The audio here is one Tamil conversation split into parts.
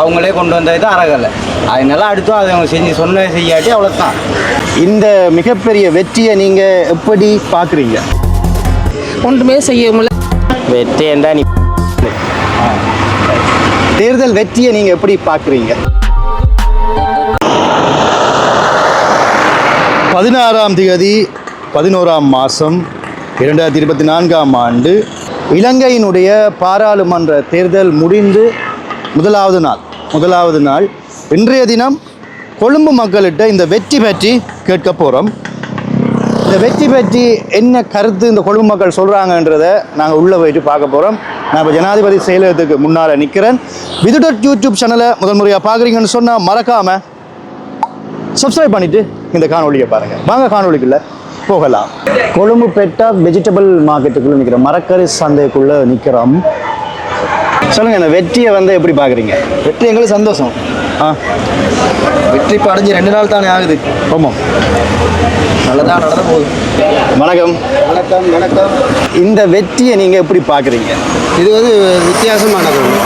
அவங்களே கொண்டு வந்தது தான் அறகலை. அதனால அடுத்தும் அதை அவங்க செஞ்சு சொன்ன செய்யாட்டி அவ்வளோதான் இந்த மிகப்பெரிய வெற்றியை நீங்கள் எப்படி பார்க்குறீங்க? ஒன்றுமே செய்ய முடியல. வெற்றி என்றா நீ தேர்தல் வெற்றியை நீங்கள் எப்படி பார்க்குறீங்க? பதினாறாம் தேதி பதினோராம் மாதம் இரண்டாயிரத்தி இருபத்தி நான்காம் ஆண்டு இலங்கையினுடைய பாராளுமன்ற தேர்தல் முடிந்து முதலாவது நாள். முதலாவது நாள். இன்றைய தினம் கொழும்பு மக்கள்கிட்ட இந்த வெற்றி பற்றி கேட்க போகிறோம் இந்த வெற்றி பற்றி என்ன கருத்து இந்த கொழும்பு மக்கள் சொல்கிறாங்கன்றதை நாங்கள் உள்ளே போயிட்டு பார்க்க போகிறோம் நான் இப்போ ஜனாதிபதி செயலகத்துக்கு முன்னால் நிற்கிறேன் விதுடட் யூடியூப் சேனலை முதல் முறையாக பார்க்குறீங்கன்னு சொன்னால் மறக்காமல் சப்ஸ்கிரைப் பண்ணிவிட்டு இந்த காணொலியை பாருங்கள் வாங்க காணொலிக்குள்ள போகலாம். கொழும்பு பெட்டா வெஜிடபிள் மார்க்கெட்டுக்குள்ளே நிற்கிறோம் மரக்கறி சந்தைக்குள்ளே நிற்கிறோம் சொல்லுங்கள் இந்த வெற்றியை வந்து எப்படி பார்க்குறீங்க? வெற்றி எங்களுக்கு சந்தோஷம். ஆ. வெற்றி இப்போ அடைஞ்சு ரெண்டு நாள் தானே ஆகுது. ஆமாம் நல்லதா நடந்து போகுது. வணக்கம். வணக்கம் வணக்கம். இந்த வெற்றியை நீங்கள் எப்படி பார்க்குறீங்க? இது வந்து வித்தியாசமானது ஒன்று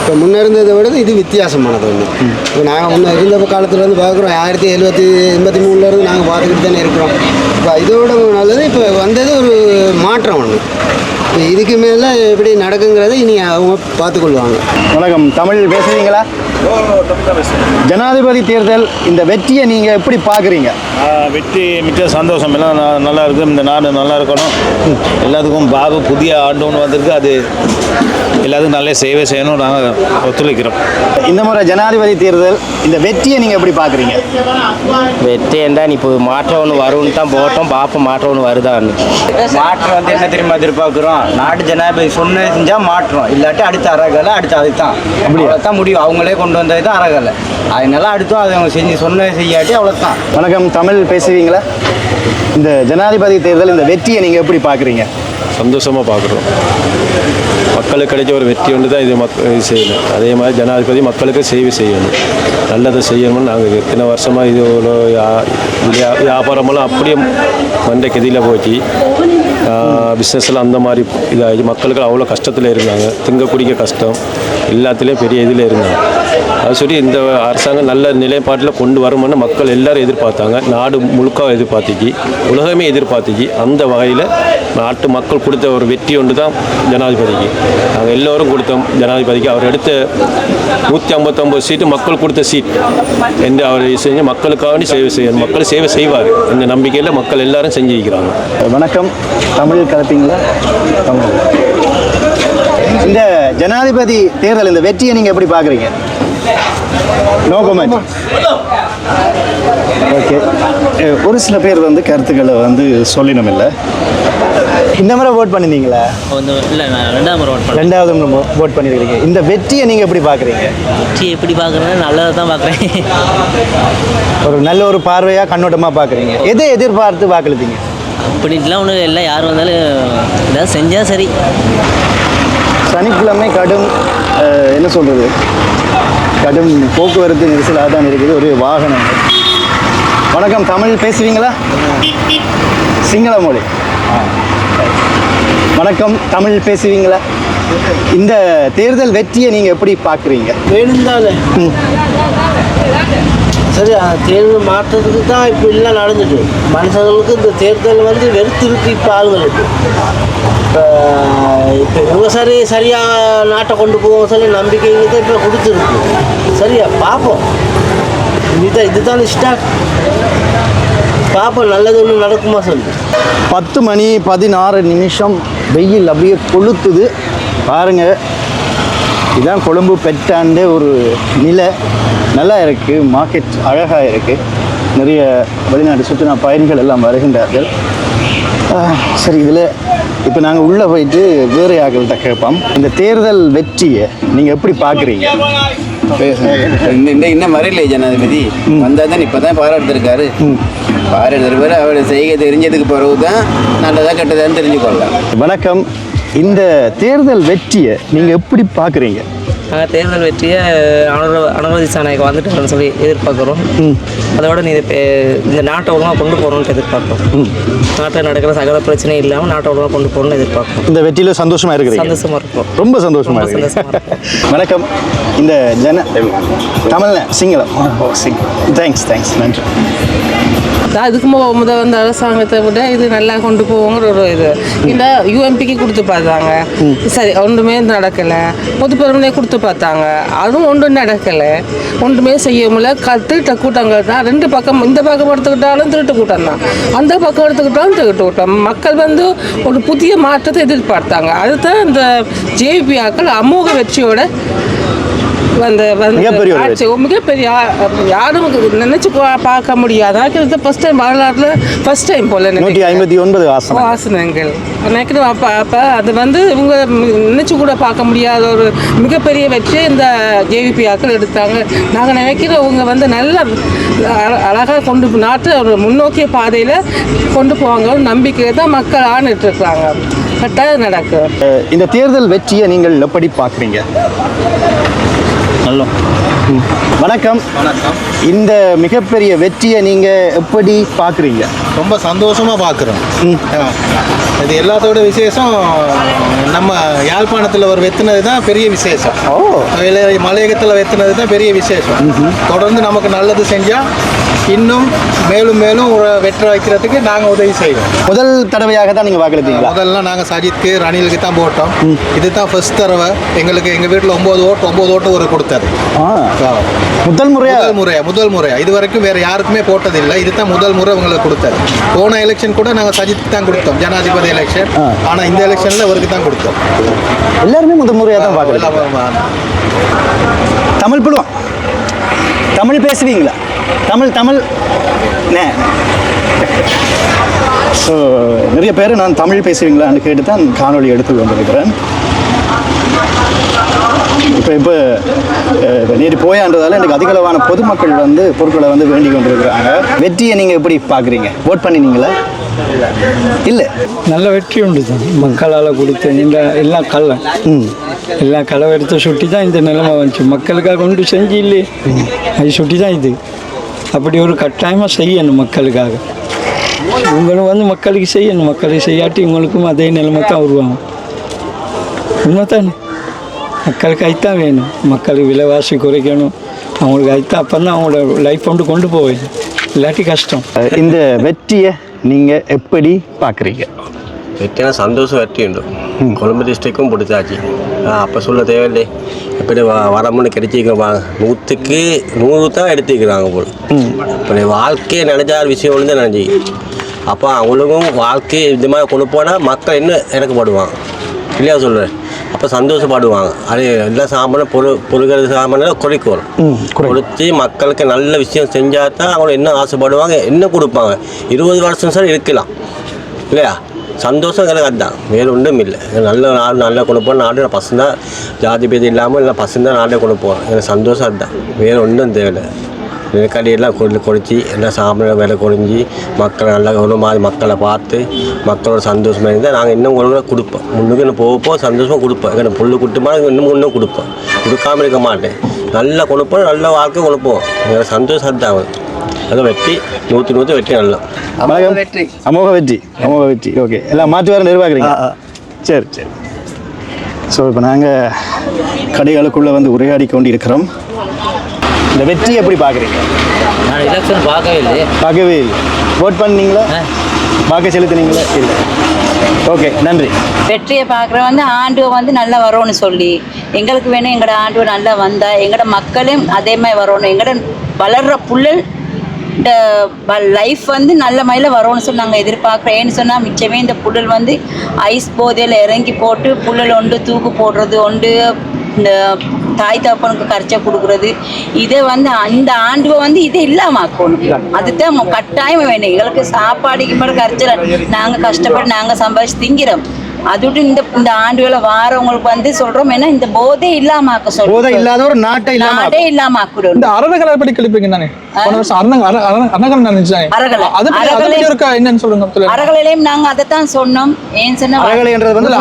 இப்போ முன்ன இருந்ததை விட இது வித்தியாசமானது ஒன்று இப்போ நாங்கள் முன்ன இருந்த காலத்துல இருந்து பார்க்குறோம் ஆயிரத்தி எழுபத்தி எண்பத்தி மூணுலேருந்து நாங்கள் பார்த்துக்கிட்டு தானே இருக்கிறோம். இப்போ இதோட நல்லது இப்போ வந்தது ஒரு மாற்றம் ஒன்று இதுக்கு மேலே எப்படி நடக்குங்கிறத இனி அவங்க பார்த்துக்கொள்வாங்க. வணக்கம். தமிழ் பேசுறீங்களா? ஜனாதிபதி தேர்தல் இந்த வெற்றியை நீங்கள் எப்படி பார்க்குறீங்க? வெற்றி மிக்க சந்தோஷம். எல்லாம் ந- நல்லா இருக்கு. இந்த நாடு நல்லா இருக்கணும். எல்லாத்துக்கும் பாபு புதிய ஆண்டு ஒன்று வந்திருக்கு. அது எல்லாத்துக்கும் நல்ல சேவை செய்யணும் நாங்கள் ஒத்துழைக்கிறோம். இந்த முறை ஜனாதிபதி தேர்தல் இந்த வெற்றியை நீங்கள் எப்படி பார்க்குறீங்க? வெற்றி என்றா நீ இப்போ மாற்றம் ஒன்று வரும்னு தான் போட்டோம். பார்ப்போம் மாற்றம் ஒன்று வருதான்னு மாற்றம் வந்து என்ன தெரியுமா எதிர்பார்க்குறோம்? நாட்டு ஜனாதிபதி சொன்னது செஞ்சால் மாற்றம். இல்லாட்டி அடுத்த அறகலை அடுத்து அதுதான். அவ்வளோதான் முடியும். அவங்களே கொண்டு வந்தது தான் அறகலை. அதனால அடுத்தும் அதை அவங்க செஞ்சு சொன்னது செய்யாட்டி அவ்வளோதான் வணக்கம். தமிழ் பேசுவீங்களா? இந்த ஜனாதிபதி தேர்தல் இந்த வெற்றியை நீங்கள் எப்படி பார்க்குறீங்க? சந்தோஷமாக பார்க்குறோம். மக்களுக்கு கிடைச்ச ஒரு வெற்றி ஒன்று தான் இது மக் இது செய்யணும். அதே மாதிரி ஜனாதிபதி மக்களுக்கு சேவை செய்யணும். நல்லதை செய்யணும்னு நாங்கள் எத்தனை வருஷமாக இது ஒரு வியாபாரமெல்லாம் அப்படியே மண்டை கதியில் போச்சு. பிஸ்னஸ்லாம் அந்த மாதிரி இதாகி மக்களுக்கு அவ்வளோ கஷ்டத்தில் இருந்தாங்க. திங்க குடிக்க கஷ்டம் எல்லாத்துலேயும் பெரிய இதில் இருந்தாங்க. அது சொல்லி இந்த அரசாங்கம் நல்ல நிலைப்பாட்டில் கொண்டு வரும்னு மக்கள் எல்லாரும் எதிர்பார்த்தாங்க. நாடு முழுக்க எதிர்பார்த்துச்சு உலகமே எதிர்பார்த்துச்சு அந்த வகையில் நாட்டு மக்கள் கொடுத்த ஒரு வெற்றி ஒன்று தான் ஜனாதிபதிக்கு. நாங்கள் எல்லோரும் கொடுத்தோம் ஜனாதிபதிக்கு. அவர் எடுத்த நூற்றி ஐம்பத்தொம்பது சீட்டு மக்கள் கொடுத்த சீட் என்று அவர் செஞ்சு மக்களுக்காக சேவை செய்யணும் மக்கள் சேவை செய்வார் இந்த நம்பிக்கையில் மக்கள் எல்லாரும் செஞ்சிருக்கிறாங்க. வணக்கம். தமிழ் கலப்பீங்களா? தமிழ் இந்த ஜனாதிபதி தேர்தல் இந்த வெற்றியை நீங்கள் எப்படி பார்க்குறீங்க? நோ கமெண்ட் ஓகே ஒரு சில பேர் வந்து கருத்துக்களை வந்து சொல்லினோம் இல்லை இந்த முறை ஓட் பண்ணிருந்தீங்களா இல்லை நான் ரெண்டாம் முறை ஓட் ரெண்டாவது முறை ஓட் பண்ணியிருக்கீங்க இந்த வெற்றியை நீங்கள் எப்படி பார்க்குறீங்க? வெற்றி எப்படி பார்க்குறேன்னா நல்லதை தான் பார்க்குறேன். ஒரு நல்ல ஒரு பார்வையாக கண்ணோட்டமாக பார்க்குறீங்க. எதை எதிர்பார்த்து வாக்களித்தீங்க அப்படின்ட்டுலாம் ஒன்றும் இல்லை யார் வந்தாலும் ஏதாவது செஞ்சால் சரி. சனிக்கிழமை கடும் என்ன சொல்கிறது கடும் போக்குவரத்து நெரிசலாக தான் இருக்குது. ஒரு வாகனம். வணக்கம் தமிழ் பேசுவீங்களா? சிங்கள மொழி. வணக்கம் தமிழ் பேசுவீங்களா? இந்த தேர்தல் வெற்றியை நீங்கள் எப்படி பார்க்குறீங்க? வேணும்தானே சரி தேர்தல் மாற்றத்துக்கு தான் இப்போ எல்லாம் நடந்துட்டு மனுஷங்களுக்கு இந்த தேர்தல் வந்து வெறுத்து இருக்கு இப்போ ஆளுங்களுக்கு. இப்போ இப்போ இவங்க சரி சரியாக நாட்டை கொண்டு போவோம் சொல்லி நம்பிக்கை தான் இப்போ கொடுத்துருக்கு. சரியா? பார்ப்போம் இதுதான் இதுதான் ஸ்டார்ட். பார்ப்போம் நல்லது ஒன்று நடக்குமா சொல்லு. பத்து மணி பதினாறு நிமிஷம் வெயில் அப்படியே கொளுத்துது. பாருங்கள் இதுதான் கொழும்பு பெட்டாண்டு ஒரு நிலை. நல்லா இருக்குது மார்க்கெட் அழகாக இருக்குது நிறைய வெளிநாட்டு சுற்றுலா பயணிகள் எல்லாம் வருகின்றார்கள். சரி இதில் இப்போ நாங்கள் உள்ளே போயிட்டு வேறு யார்கள்ட்ட கேட்போம். இந்த தேர்தல் வெற்றியை நீங்கள் எப்படி பார்க்குறீங்க? இந்த இந்த இன்னும் வரல ஜனாதிபதி. வந்தால் தான் இப்போ தான் பாராட்டுருக்காரு பாராட்டுறவர் அவர் செய்கை தெரிஞ்சதுக்கு பிறகு தான் நல்லதா கெட்டதான்னு தெரிஞ்சுக்கொள்ளலாம் வணக்கம். இந்த தேர்தல் வெற்றியை நீங்கள் எப்படி பார்க்குறீங்க? நாங்கள் தேர்தல் வெற்றியை அனுர அனுமதி சாணாய்க்கு வந்துட்டாங்கன்னு சொல்லி எதிர்பார்க்குறோம். அதோட நீ இந்த நாட்டை ஒழுங்காக கொண்டு போகணுன்ட்டு எதிர்பார்க்குறோம். நாட்டில் நடக்கிற சகல பிரச்சனையும் இல்லாமல் நாட்டை ஒழுங்காக கொண்டு போகணும்னு எதிர்பார்க்குறோம். இந்த வெற்றியில சந்தோஷமா இருக்கிறீங்க? சந்தோஷமா இருக்கும் ரொம்ப சந்தோஷமா ரொம்ப இருக்கு சந்தோஷமா வணக்கம். இந்த ஜன தமிழ்ல சிங்களம். தேங்க்ஸ் தேங்க்ஸ் நன்றி. மு- முத வந்த அரசாங்கத்தை விட இது நல்லா கொண்டு போவோங்கிற ஒரு இது. இந்த யூஎம்பிக்கு கொடுத்து பார்த்தாங்க. சரி ஒன்றுமே நடக்கலை. பொது பெருமனே யோசித்து பார்த்தாங்க. அதுவும் ஒன்றும் நடக்கலை. ஒன்றுமே செய்ய முடியல. க திருட்ட கூட்டங்கள் தான். ரெண்டு பக்கம் இந்த பக்கம் எடுத்துக்கிட்டாலும் திருட்டு கூட்டம் தான். அந்த பக்கம் எடுத்துக்கிட்டாலும் திருட்டு கூட்டம். மக்கள் வந்து ஒரு புதிய மாற்றத்தை எதிர்பார்த்தாங்க. அதுதான் இந்த ஜேபி ஆக்கள் அமோக வெற்றியோட வந்த வந்து மிகப்பெரிய ஆட்சி மிகப்பெரிய யாரும் நினைச்சு பார்க்க முடியாது. எனக்கு ஃபர்ஸ்ட் டைம் வரலாறுல ஃபர்ஸ்ட் டைம் போல. நூற்றி ஐம்பத்தி ஒன்பது ஆசனங்கள் நினைக்கிறேன் அப்போ அப்போ அது வந்து இவங்க நினச்சி கூட பார்க்க முடியாத ஒரு மிகப்பெரிய வெற்றியை இந்த ஜேவிபி ஆக்கள் எடுத்தாங்க. நாங்கள் நினைக்கிறோம் இவங்க வந்து நல்ல அழகாக கொண்டு நாட்டை ஒரு முன்னோக்கிய பாதையில் கொண்டு போவாங்க நம்பிக்கையை தான் மக்கள் ஆணிட்டு இருக்காங்க. கட்டாயம் நடக்கும். இந்த தேர்தல் வெற்றியை நீங்கள் எப்படி பார்க்குறீங்க? நல்ல. வணக்கம். வணக்கம். இந்த மிகப்பெரிய வெற்றியை நீங்க எப்படி பார்க்குறீங்க? ரொம்ப சந்தோஷமாக பார்க்குறோம். இது எல்லாத்தோட விசேஷம் நம்ம யாழ்ப்பாணத்தில் ஒரு வெத்தினது தான் பெரிய விசேஷம். ஓ. மலையகத்தில் வெத்தினது தான் பெரிய விசேஷம். தொடர்ந்து நமக்கு நல்லது செஞ்சால் இன்னும் மேலும் மேலும் ஒரு வெற்ற வைக்கிறதுக்கு நாங்கள் உதவி செய்வோம். முதல் தடவையாக தான் நீங்க வாக்களித்தீங்களா? முதல்ல நாங்கள் சஜித்க்கு ரணிலுக்கு தான் போட்டோம். இது தான் ஃபர்ஸ்ட் தடவை. எங்களுக்கு எங்கள் வீட்டில் ஒம்பது ஓட்டு ஒம்பது ஓட்டு ஒரு கொடுத்தாரு ஆ, முதல் முறையா? முதல் முறையா முதல் முறையா. இது வரைக்கும் வேற யாருக்குமே போட்டதில்லை. இது தான் முதல் முறை உங்களுக்கு கொடுத்தாரு போன எலெக்ஷன் கூட நாங்கள் சஜித் தான் கொடுத்தோம். ஜனாதிபதி எலெக்ஷன். ஆனால் இந்த எலெக்ஷனில் இவருக்கு தான் கொடுத்தோம். எல்லாருமே முதல் முறையாக தான் பார்க்குறீங்க எல்லாம் தமிழ் புடுவோம் தமிழ் பேசுவீங்களா? தமிழ் தமிழ். ஸோ நிறைய பேர் நான் தமிழ் பேசுவீங்களான்னு கேட்டு தான் காணொளி எடுத்து கொண்டிருக்கிறேன். இப்போ இப்போ நேற்று போயான்றதால எனக்கு அதிகளவான பொதுமக்கள் வந்து பொருட்களை வந்து வேண்டிக் கொண்டிருக்கிறாங்க. வெற்றியை நீங்கள் எப்படி பார்க்குறீங்க? ஓட் பண்ணினீங்களா? இல்லை. நல்ல வெற்றி உண்டு தான் மக்களால் கொடுத்த இந்த எல்லா கள்ளம் எல்லா களவெடுத்த சுட்டி தான் இந்த நிலைமை வந்துச்சு. மக்களுக்காக கொண்டு செஞ்சு இல்லையே. அது சுட்டி தான் இது. அப்படி ஒரு கட்டாயமாக செய்யணும் மக்களுக்காக. இவங்களும் வந்து மக்களுக்கு செய்யணும். மக்களுக்கு செய்யாட்டி இவங்களுக்கும் அதே நிலைமை தான் உருவாகும். தானே மக்களுக்கு அதுதான் வேணும். மக்களுக்கு விலைவாசி குறைக்கணும். அவங்களுக்கு அதுதான் அப்போ தான் அவங்களோட லைஃப் கொண்டு கொண்டு போவேன். இல்லாட்டி கஷ்டம். இந்த வெற்றியை நீங்கள் எப்படி பார்க்குறீங்க? வெற்றியான சந்தோஷம் வெற்றி உண்டு. கொழும்பு டிஸ்ட்ரிக்டும் பிடிச்சாச்சு. அப்போ சொல்ல தேவையில்லை. எப்படி வ வரமுன்னு கிடைச்சிக்கிறோம் நூற்றுக்கு நூறு தான் எடுத்துக்கிறாங்க போல். இப்போ வாழ்க்கையை நினைச்சா விஷயம் ஒன்று தான் நினச்சி அப்போ அவங்களுக்கும் வாழ்க்கை இந்த மாதிரி கொண்டு போனால் மக்கள் என்ன இறக்கப்படுவாங்க. இல்லையா சொல்கிறேன் அப்போ சந்தோஷப்படுவாங்க. அது எல்லா சாமானும் பொரு பொருள்கள் சாமானும் குறைக்கும் கொடுத்து மக்களுக்கு நல்ல விஷயம் செஞ்சால் தான் அவங்க என்ன ஆசைப்படுவாங்க என்ன கொடுப்பாங்க. இருபது வருஷம் சார் இருக்கலாம். இல்லையா? சந்தோஷம் எனக்கு அதுதான். வேறு ஒன்றும் இல்லை. நல்ல நாடு நல்ல கொடுப்போம் நாடு பசங்க ஜாதி பேதி இல்லாமல் இல்லை பசங்க நாடே கொடுப்போம் எனக்கு சந்தோஷம் அதுதான். வேறு ஒன்றும் தேவையில்லை. நெருக்கடியெல்லாம் கொண்டு குறைச்சி எல்லாம் சாப்பிட விலை குறைஞ்சி மக்களை நல்லா ஒரு மாதிரி மக்களை பார்த்து மக்களோட சந்தோஷமாக இருந்தால் நாங்கள் இன்னும் ஒழுங்காக கொடுப்போம். முன்னுக்கு இன்னும் போக போக சந்தோஷமாக கொடுப்போம். எனக்கு புல்லு குட்டுமா இன்னும் இன்னும் கொடுப்போம். கொடுக்காம இருக்க மாட்டேன். நல்லா கொடுப்போம் நல்ல வாழ்க்கை கொடுப்போம் எனக்கு சந்தோஷம் அதுதான். அது வெற்றி நூற்றி நூற்றி வெற்றி நல்லா வணக்கம் வெற்றி அமோக வெற்றி அமோக வெற்றி ஓகே எல்லாம் மாற்றி வேறு நிர்வாகிக்கிறீங்க சரி சரி ஸோ இப்போ நாங்கள் கடைகளுக்குள்ளே வந்து உரையாடி கொண்டு இருக்கிறோம் இந்த வெற்றி எப்படி பார்க்குறீங்க நான் எலெக்ஷன் பார்க்கவே இல்லை பார்க்கவே இல்லை ஓட் பண்ணீங்களா வாக்கு செலுத்துனீங்களா இல்லை ஓகே நன்றி வெற்றியை பார்க்குற வந்து ஆண்டு வந்து நல்லா வரும்னு சொல்லி எங்களுக்கு வேணும் எங்களோட ஆண்டு நல்லா வந்தால் எங்களோட மக்களும் அதே மாதிரி வரணும் எங்களோட வளர்கிற புள்ளல் லைஃப் வந்து நல்ல மாதிரில வரும்னு சொல்லி நாங்கள் எதிர்பார்க்குறேன்னு சொன்னால் மிச்சமே இந்த புல்லல் வந்து ஐஸ் போதையில் இறங்கி போட்டு புல்லல் ஒன்று தூக்கு போடுறது ஒன்று இந்த தாய் தகப்பனுக்கு கரைச்சா கொடுக்குறது இதை வந்து அந்த ஆண்டு வந்து இதை இல்லாமல் ஆக்கணும். அதுதான் கட்டாயம் வேணும். எங்களுக்கு சாப்பாடுக்கு மேலே கரைச்சல. நாங்கள் கஷ்டப்பட்டு நாங்கள் சம்பாதிச்சு திங்கிறோம். அதோட இந்த இந்த ஆண்டுகளை வாரவங்களுக்கு வந்து சொல்றோம். ஏன்னா இந்த போதை இல்லாம ஆக்க சொல்றோம். போதை இல்லாத ஒரு நாட்டை இல்லாம நாடே இல்லாம ஆக்கிடும் இந்த அறகலை படி கிளிப்பீங்க தானே? போன வருஷம். அது இருக்கா? என்னன்னு சொல்லுங்க. அறகலையிலையும் நாங்க அதைத்தான் சொன்னோம். ஏன் சொன்னா அறகலைன்றது வந்து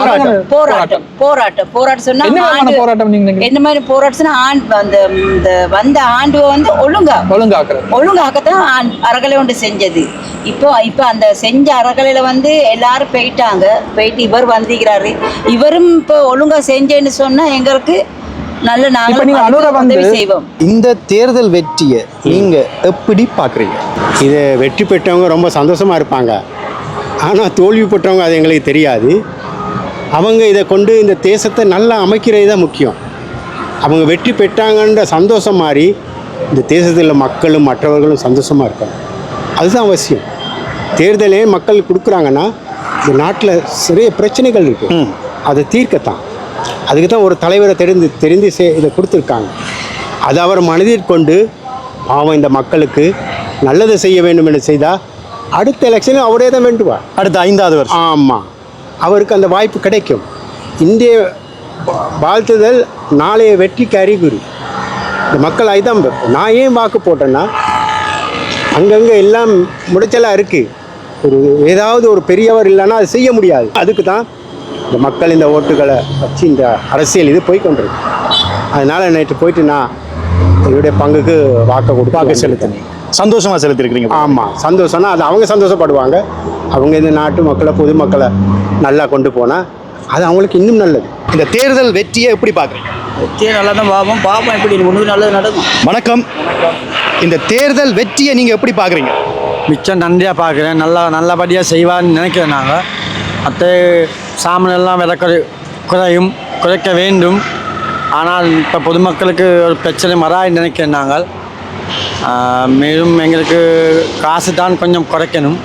போராட்டம். போராட்டம். போராட்டம். சொன்னா என்ன போராட்டம் நீங்க? என்ன மாதிரி போராட்டம்னா ஆண்டு அந்த இந்த வந்த ஆண்டு வந்து ஒழுங்கா ஒழுங்காக்குறது. ஒழுங்காக்கத்தான் அறகலை ஒன்று செஞ்சது. இப்போ இப்போ அந்த செஞ்ச அறகலையில வந்து எல்லாரும் போயிட்டாங்க. போயிட்டு இவர் வந்திருக்கிறாரு. இவரும் இப்போ ஒழுங்கா செஞ்சேன்னு சொன்னா எங்களுக்கு நல்ல நாங்கள் செய்வோம். இந்த தேர்தல் வெற்றியை நீங்க எப்படி பாக்குறீங்க இது வெற்றி பெற்றவங்க ரொம்ப சந்தோஷமாக இருப்பாங்க. ஆனால் தோல்வி பெற்றவங்க அது எங்களுக்கு தெரியாது. அவங்க இதை கொண்டு இந்த தேசத்தை நல்லா அமைக்கிறது தான் முக்கியம். அவங்க வெற்றி பெற்றாங்கன்ற சந்தோஷம் மாதிரி இந்த தேசத்தில் மக்களும் மற்றவர்களும் சந்தோஷமாக இருக்கணும். அதுதான் அவசியம். தேர்தலே மக்கள் கொடுக்குறாங்கன்னா இந்த நாட்டில் நிறைய பிரச்சனைகள் இருக்குது அதை தீர்க்கத்தான். அதுக்கு தான் ஒரு தலைவரை தெரிந்து தெரிந்து சே இதை கொடுத்துருக்காங்க. அதை அவர் மனதில் கொண்டு பாவம் இந்த மக்களுக்கு நல்லது செய்ய வேண்டும் என்று செய்தால் அடுத்த எலெக்ஷனில் அவரே தான் வேண்டுவார். அடுத்த ஐந்தாவது வருஷம். ஆமாம் அவருக்கு அந்த வாய்ப்பு கிடைக்கும். இந்திய வாழ்த்துதல் நாளைய வெற்றிக்கு அறிகுறி. இந்த மக்கள் பார்ப்போம். நான் ஏன் வாக்கு போட்டேன்னா அங்கங்கே எல்லாம் முடைச்சலாக இருக்குது ஒரு ஏதாவது ஒரு பெரியவர் இல்லைன்னா அது செய்ய முடியாது. அதுக்கு தான் இந்த மக்கள் இந்த ஓட்டுகளை வச்சு இந்த அரசியல் இது போய் கொண்டிருக்கு. அதனால் நேற்று போயிட்டு நான் என்னுடைய பங்குக்கு வாக்கை கொடுத்து வாக்கு வந்திருக்கேன். செலுத்தினீங்க. சந்தோஷமா செலுத்திருக்கிறீங்க ஆமாம் சந்தோஷம்னா அது அவங்க சந்தோஷப்படுவாங்க. அவங்க இந்த நாட்டு மக்களை பொதுமக்களை நல்லா கொண்டு போனால் அது அவங்களுக்கு இன்னும் நல்லது. இந்த தேர்தல் வெற்றியை எப்படி பாக்குறீங்க வெற்றியை நல்லா தான் பார்ப்போம். பார்ப்போம் எப்படி முன்னுக்கு நல்லது நடக்கும். வணக்கம். இந்த தேர்தல் வெற்றியை நீங்க எப்படி பாக்குறீங்க மிச்சம் நன்றியாக பார்க்குறேன். நல்லா நல்லபடியாக செய்வான்னு நினைக்கிறேன் நாங்கள் மற்ற சாமானெல்லாம் விலை குறை குறையும் குறைக்க வேண்டும். ஆனால் இப்போ பொதுமக்களுக்கு ஒரு பிரச்சனை வராது நினைக்கிறேன் நாங்கள். மேலும் எங்களுக்கு காசு தான் கொஞ்சம் குறைக்கணும்.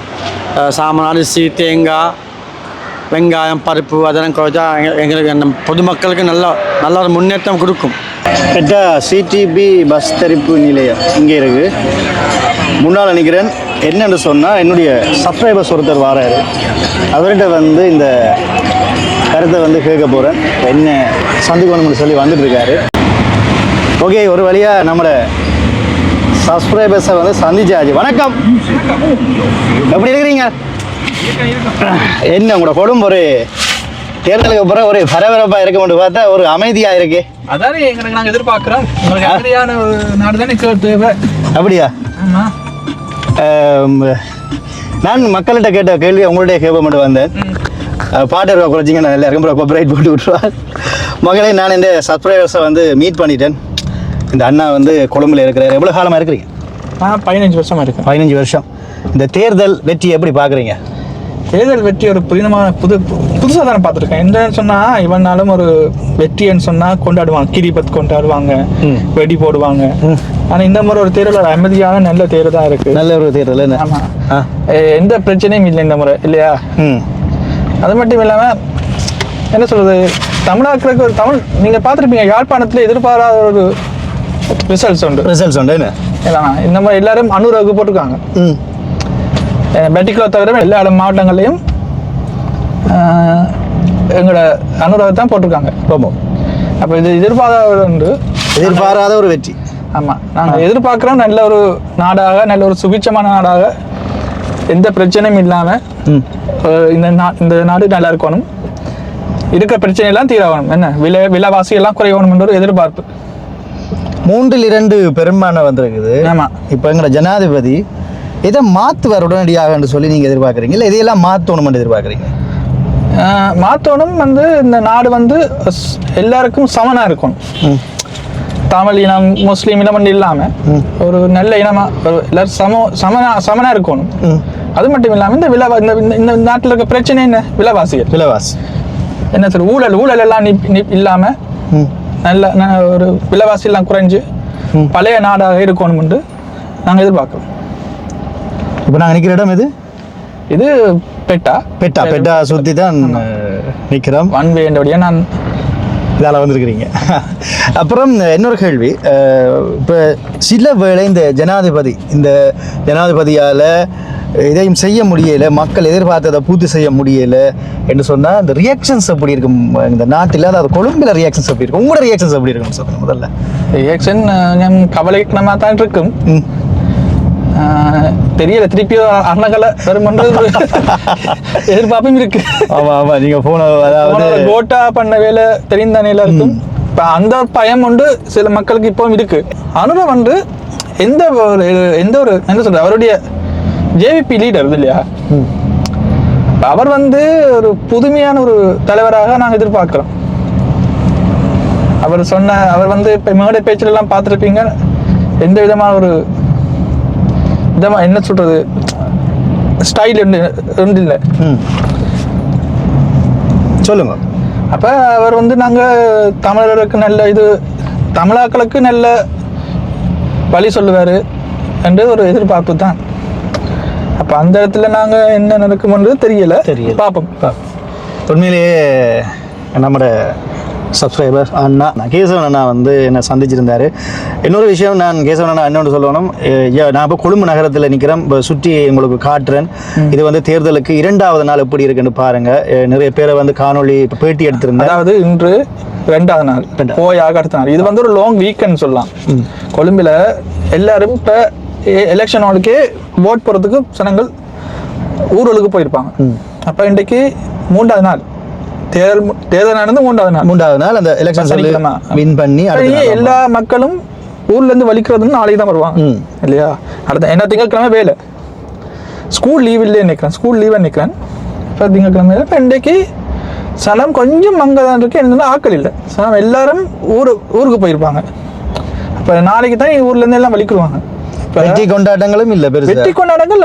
சாமான் அரிசி தேங்காய் வெங்காயம் பருப்பு அதெல்லாம் குறைச்சா எங்களுக்கு பொதுமக்களுக்கு நல்ல நல்ல ஒரு முன்னேற்றம் கொடுக்கும். பெட்டா சிடிபி பஸ் தரிப்பு நிலையம் இங்கே இருக்குது முன்னால் நினைக்கிறேன் என்னென்னு சொன்னால் என்னுடைய சப்ஸ்கிரைபர்ஸ் ஒருத்தர் வாராரு. அவர்கிட்ட வந்து இந்த கருத்தை வந்து கேட்க போகிறேன் என்ன சந்திக்கணும்னு சொல்லி வந்துட்டு இருக்காரு. ஓகே ஒரு வழியாக நம்மளோட சப்ஸ்கிரைபர்ஸை வந்து சந்திச்சாச்சு வணக்கம். எப்படி இருக்கிறீங்க? என்ன உங்களோட கொடும் ஒரு தேர்தலுக்கு அப்புறம் ஒரு பரபரப்பாக இருக்க பார்த்தா ஒரு அமைதியாக இருக்கு. அதானே எங்களுக்கு நாங்க எதிர்பார்க்கிறோம். அமைதியான ஒரு நாடு தானே அப்படியா? ஆமா ஆம், நான் மக்கள்கிட்ட கேட்ட கேள்வி உங்களுடைய கேட்ப மட்டும் வந்தேன். பாட்டு இருக்க குறைச்சிங்க நான் எல்லாருக்கும் அப்புறம் கொப்பரேட் போட்டு விட்டுருவார் மகளே நான் இந்த சப்ஸ்கிரைபர்ஸை வந்து மீட் பண்ணிட்டேன். இந்த அண்ணா வந்து கொழும்புல இருக்கிறார். எவ்வளோ காலமாக இருக்கிறீங்க? நான் பதினஞ்சு வருஷமா இருக்கேன். பதினஞ்சு வருஷம். இந்த தேர்தல் வெற்றி எப்படி பார்க்குறீங்க? தேர்தல் வெற்றி ஒரு புதினமான புது புதுசாக தானே பார்த்துருக்கேன். என்னன்னு சொன்னால் இவனாலும் ஒரு வெற்றின்னு சொன்னால் கொண்டாடுவாங்க. கிரிபத் கொண்டாடுவாங்க. வெடி போடுவாங்க. ஆனால் இந்த முறை ஒரு தேர்தல் அமைதியான நல்ல தேர்தல் தான் இருக்குது நல்ல ஒரு தேர்தல் என்ன? ஆமாம் எந்த பிரச்சனையும் இல்லை இந்த முறை இல்லையா? அது மட்டும் இல்லாமல் என்ன சொல்கிறது தமிழ்நாட்டுக்கு ஒரு தமிழ் நீங்கள் பார்த்துருப்பீங்க யாழ்ப்பாணத்தில் எதிர்பாராத ஒரு ரிசல்ட்ஸ் உண்டு. ரிசல்ட்ஸ் உண்டு என்ன? இந்த மாதிரி எல்லாரும் அனுராகு போட்டிருக்காங்க. ம் பெட்டிக்குலோ தவிர எல்லா மாவட்டங்கள்லையும் எங்களோட அனுராகு தான் போட்டிருக்காங்க ஆமாம் அப்போ இது எதிர்பாராத உண்டு எதிர்பாராத ஒரு வெற்றி ஆமாம் நாங்கள் எதிர்பார்க்குறோம் நல்ல ஒரு நாடாக நல்ல ஒரு சுபிட்சமான நாடாக எந்த பிரச்சனையும் இல்லாமல் இந்த நா இந்த நாடு நல்லா இருக்கணும் இருக்கிற பிரச்சனையெல்லாம் தீராகணும் என்ன விலை விலைவாசி எல்லாம் குறையணும்ன்ற ஒரு எதிர்பார்ப்பு மூன்றில் இரண்டு பெரும்பான்மை வந்திருக்குது ஆமா. இப்போ எங்களோட ஜனாதிபதி இதை மாற்றுவார் உடனடியாக சொல்லி நீங்கள் எதிர்பார்க்குறீங்க? இல்லை இதையெல்லாம் மாற்றணும்னு எதிர்பார்க்குறீங்க? மாத்தோணும் வந்து இந்த நாடு வந்து எல்லாருக்கும் சமனா இருக்கணும். தமிழ் இனம் முஸ்லீம் இனம் வந்து இல்லாம ஒரு நல்ல இனமா ஒரு எல்லாரும் சம சமனா சமனா இருக்கணும். அது மட்டும் இல்லாம இந்த விலை இந்த இந்த- நாட்டில் இருக்க பிரச்சனை என்ன? விலைவாசிகள். விலைவாசி. என்ன சார் ஊழல் ஊழல் எல்லாம் நிப் நிப் இல்லாம ம். நல்ல ஒரு விலைவாசி எல்லாம் குறைஞ்சு பழைய நாடாக இருக்கணும்னு நாங்கள் எதிர்பார்க்கிறோம். இப்போ நாங்கள் நிற்கிற இடம் இது இது பெட்டா. பெட்டா. பெட்டா சுற்றி தான் நிற்கிறோம் ஒன் வேண்டபடியா நான் இதால் வந்திருக்கிறீங்க. அப்புறம் இன்னொரு கேள்வி. இப்போ சில வேளை இந்த ஜனாதிபதி இந்த ஜனாதிபதியால் இதையும் செய்ய முடியல மக்கள் எதிர்பார்த்ததை பூர்த்தி செய்ய முடியல என்று சொன்னால் இந்த ரியாக்ஷன்ஸ் எப்படி இருக்கும்? இந்த நாட்டில் அதாவது கொழும்பில் ரியாக்ஷன்ஸ் எப்படி இருக்கும்? உங்களோட ரியாக்ஷன்ஸ் எப்படி இருக்குன்னு சொல்லுங்க முதல்ல. ரியாக்ஷன் ഞാൻ கவலைக்கிடமாக தான் இருக்கும். தெரியல. திருப்பி அருணகலை வருமன்ற ஒரு எதிர்பார்ப்பும் இருக்கு. நீங்கள் ஃபோனை அதாவது போன ஒரு கோட்டா பண்ண வேலை தெரிந்தானே எல்லாருக்கும் இப்போ அந்த பயம் உண்டு சில மக்களுக்கு இப்பவும் இருக்கு. அனுரம் வந்து எந்த ஒரு எந்த ஒரு என்ன சொல்றது? அவருடைய ஜேவிபி லீடர் இது இல்லையா? அவர் வந்து ஒரு புதுமையான ஒரு தலைவராக நாங்கள் எதிர்பார்க்கிறோம். அவர் சொன்ன அவர் வந்து இப்போ மேடை பேச்சில் எல்லாம் பார்த்துருப்பீங்க. எந்த விதமான ஒரு விதமா என்ன சொல்றது? ஸ்டைல் ஒன்று இல்லை. சொல்லுங்க. அப்போ அவர் வந்து நாங்கள் தமிழருக்கு நல்ல இது தமிழாக்களுக்கு நல்ல வழி சொல்லுவார் என்று ஒரு எதிர்பார்ப்பு தான். அப்போ அந்த இடத்துல நாங்கள் என்ன நடக்கும்ன்றது தெரியல. தெரியல. பார்ப்போம் உண்மையிலேயே நம்மட சப்ஸ்கிரைபர் அண்ணா நான் கேசவன் அண்ணா வந்து என்னை சந்திச்சிருந்தாரு. இன்னொரு விஷயம் நான் கேசவன் அண்ணா இன்னொன்று சொல்லணும். நான் இப்போ கொழும்பு நகரத்தில் நிற்கிறேன் இப்போ சுற்றி உங்களுக்கு காட்டுறேன். இது வந்து தேர்தலுக்கு இரண்டாவது நாள் எப்படி இருக்குன்னு பாருங்க. எ, நிறைய பேரை வந்து காணொளி இப்போ பேட்டி எடுத்திருந்தேன். அதாவது இன்று ரெண்டாவது நாள். போயாக அடுத்த நாள். இது வந்து ஒரு லாங் வீக்கெண்ட் சொல்லலாம். கொழும்பில் எல்லாரும் இப்போ எலெக்ஷன் ஹாலுக்கே ஓட் போகிறதுக்கு ஜனங்கள் ஊர்களுக்கு போயிருப்பாங்க. அப்போ இன்றைக்கு மூன்றாவது நாள். தேர்தல் மு- தேர்தல் நடந்து மூன்றாவது நாள். மூன்றாவது நாள் அந்த எலெக்ஷன் சனிக்கிழமை. வின் பண்ணி எல்லா மக்களும் ஊர்ல இருந்து வலிக்கிறதுன்னு நாளைக்கு தான் வருவாங்க. ம். இல்லையா? அடுத்த என்ன திங்கட்கிழமை வேலை. ஸ்கூல் லீவ் இல்லையே நிற்கிறேன் ஸ்கூல் லீவை நிற்கிறேன் இப்போ திங்கட்கிழமை இப்போ இன்றைக்கு சனம் கொஞ்சம் அங்கே தான் இருக்கு என்னன்னா ஆக்கள் இல்லை. சனம் எல்லாரும் ஊர் ஊருக்கு போயிருப்பாங்க. அப்போ நாளைக்கு தான் ஊர்ல இருந்து எல்லாம் வலிக்குவாங்க. இப்ப வெற்றி கொண்டாட்டங்களும் இல்லை பெருசா. வெற்றி கொண்டாடங்கள்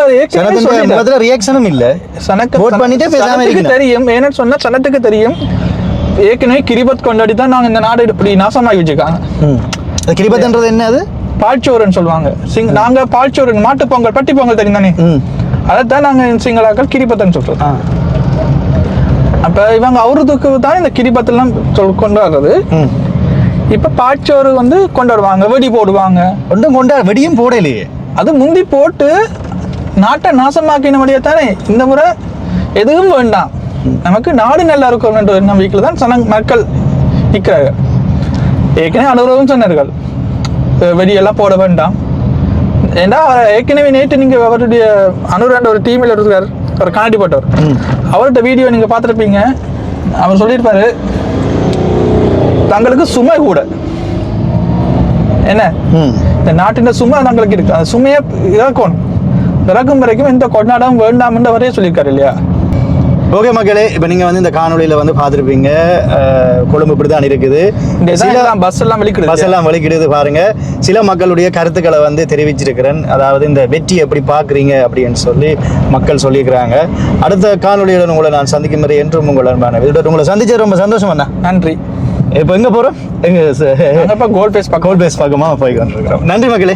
அது ரியாக்ஷனும் இல்லை. சனக்கு Vote பண்ணிட்டே பேசாம. தெரியும். ஏன்னு சொன்னா சனத்துக்கு தெரியும். ஏற்கனவே கிரிபத் கொண்டாடி தான் நாங்க இந்த நாடு இப்படி நாசமாகி வச்சிருக்காங்க. கிரிபத்ன்றது என்ன அது? பால்ச்சோறுன்னு சொல்லுவாங்க. சிங் நாங்க பால்ச்சோறு மாட்டு பொங்கல் பட்டி பொங்கல் தெரியும் தானே? அதைத்தான் நாங்க சிங்களாக்கள் கிரிபத்தன்னு சொல்றோம் அப்ப இவங்க அவருதுக்கு தான் இந்த கிரிபத்தெல்லாம் சொல் கொண்டாடுறது. ம். இப்ப பால்ச்சோறு வந்து கொண்டாடுவாங்க வெடி போடுவாங்க. ஒன்றும் கொண்டா வெடியும் போடலையே. அது முந்தி போட்டு நாட்டை நாசமாக்கின வழியா தானே இந்த முறை எதுவும் வேண்டாம். நமக்கு நாடு நல்லா ஒரு நம்பிக்கையில் தான் சன மக்கள் நிற்கிறார்கள். ஏற்கனவே அனுபவம் சொன்னார்கள் வெடியெல்லாம் போட வேண்டாம். ஏன்னா அவர் ஏற்கனவே நேற்று நீங்கள் அவருடைய அனுராண்ட ஒரு டீமில் இருக்கார் ஒரு கண்ணாடி போட்டவர் அவர்கிட்ட வீடியோ நீங்கள் பார்த்துருப்பீங்க. அவர் சொல்லியிருப்பாரு தங்களுக்கு சுமை கூட. என்ன? இந்த நாட்டின் சுமை தங்களுக்கு இருக்கு. அந்த சுமையை இறக்கணும். இறக்கும் வரைக்கும் எந்த கொண்டாடம் வேண்டாம்னு அவரே சொல்லியிருக்காரு இல்லையா? ஓகே மக்களே இப்போ நீங்கள் வந்து இந்த காணொளியில் வந்து பார்த்துருப்பீங்க. கொழும்பு இப்படி தான் இருக்குது இந்த பஸ் எல்லாம் வெளிக்கிடுது. பஸ் எல்லாம் வலிக்கிடுது பாருங்க. சில மக்களுடைய கருத்துக்களை வந்து தெரிவிச்சிருக்கிறேன். அதாவது இந்த வெற்றி எப்படி பார்க்குறீங்க அப்படின்னு சொல்லி மக்கள் சொல்லியிருக்கிறாங்க. அடுத்த காணொளியுடன் உங்களை நான் சந்திக்கும் முறை என்றும் உங்கள் அன்பான உங்களை சந்திச்சது ரொம்ப சந்தோஷம் அண்ணா. நன்றி. இப்போ எங்கே போகிறோம் எங்கே நாங்க இப்ப கோல் பேஸ் கோல் பேஸ் பார்க்கமா போய் கொண்டிருக்கிறோம் நன்றி மக்களே.